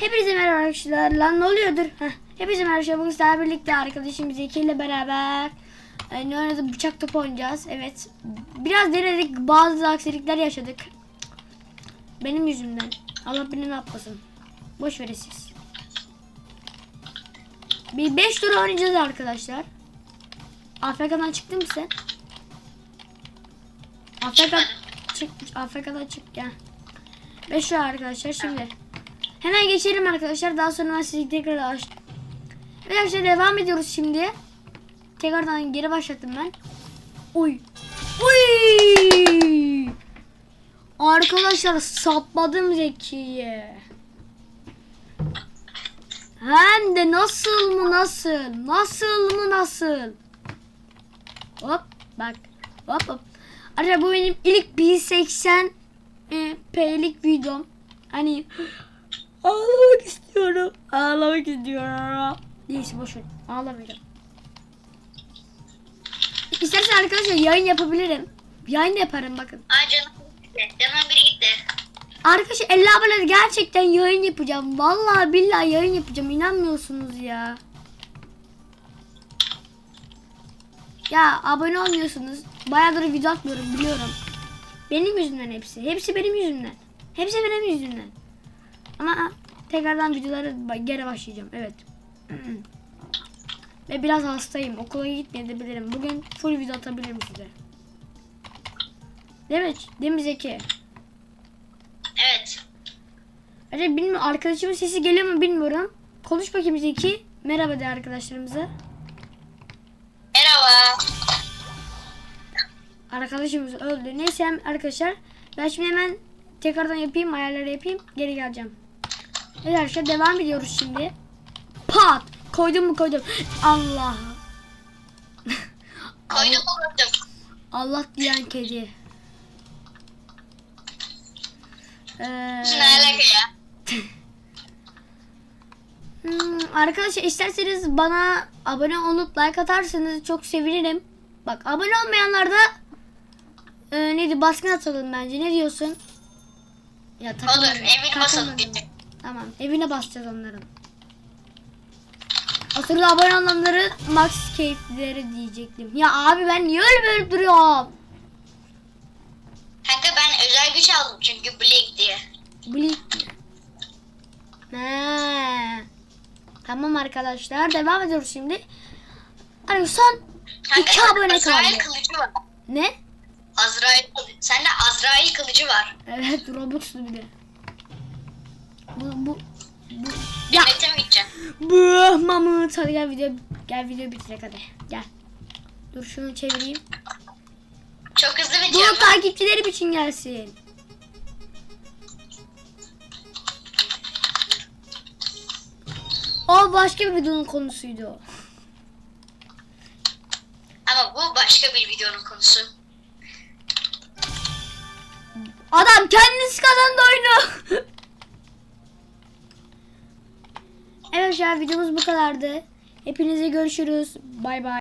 Hepinize merhaba arkadaşlar. Lan ne oluyordur? Heh. Hepinize merhaba arkadaşlar. Bugün sizlerle birlikte arkadaşım Zeki ile beraber e, ne oynadık? Bıçak topu oynayacağız. Evet. Biraz denedik. Bazı aksilikler yaşadık. Benim yüzümden. Allah beni ne yapmasın. Boş verin siz. Bir 5 tur oynayacağız arkadaşlar. AFK'dan çıktın mı sen? AFK çık. AFK'dan çık gel. 5 tur arkadaşlar şimdi. Hemen geçelim arkadaşlar. Daha sonra ben sizi tekrar aç. Evet arkadaşlar devam ediyoruz şimdi. Tekrardan geri başlattım ben. Uy. Uy. Arkadaşlar sapladım Zeki'yi. Hem de nasıl mı nasıl? Nasıl mı nasıl? Hop bak. Hop hop. Arkadaşlar bu benim ilk 1080 e, P'lik videom. Hani ağlamak istiyorum. Ağlamak istiyorum. Neyse boş ver. Ağlamayacağım. İstersen arkadaşlar yayın yapabilirim. Yayın da yaparım bakın. Aa canım gitti. Canım biri gitti. Arkadaşlar 50 abone gerçekten yayın yapacağım. Vallahi billahi yayın yapacağım. İnanmıyorsunuz ya. Ya abone olmuyorsunuz. Bayağıdır video atmıyorum biliyorum. Benim yüzümden hepsi. Hepsi benim yüzümden. Hepsi benim yüzümden. Ama tekrardan videoları ba- geri başlayacağım. Evet. Ve biraz hastayım. Okula gitmeyebilirim. Bugün full video atabilirim size. Mi? Değil mi Zeki? Evet. Acaba bilmiyorum arkadaşımın sesi geliyor mu bilmiyorum. Konuş bakayım Zeki. Merhaba de arkadaşlarımıza. Merhaba. Arkadaşımız öldü. Neyse arkadaşlar ben şimdi hemen tekrardan yapayım ayarları yapayım geri geleceğim. Evet arkadaşlar devam ediyoruz şimdi. Pat! Koydum mu koydum. Allah. Koydum koydum. Allah diyen kedi. Ee, Ne alaka ya? Hmm, arkadaşlar isterseniz bana abone olup like atarsanız çok sevinirim. Bak abone olmayanlar da e, neydi baskın atalım bence. Ne diyorsun? Ya Olur. takılmadım, Evini basalım. Tamam evine basacağız onların. O sırada abone olanları max keyifleri diyecektim. Ya abi ben niye öyle böyle duruyorum? Kanka ben özel güç aldım çünkü Blink diye. Blink? He. Tamam arkadaşlar devam ediyoruz şimdi. Hani son Kanka iki abone Azrail kaldı. kılıcı var. Ne? Azrail. Sende Azrail kılıcı var. Evet Robux'lu bir de. Bu bu bu ya Cennete mi gideceksin? bu Mahmut hadi gel video gel video bitirek hadi gel. Dur şunu çevireyim. Çok hızlı bitiyor Bu takipçilerim için gelsin. O başka bir videonun konusuydu. Ama bu başka bir videonun konusu. Adam kendisi kazandı oyunu. evet arkadaşlar videomuz bu kadardı. Hepinize görüşürüz. Bay bay.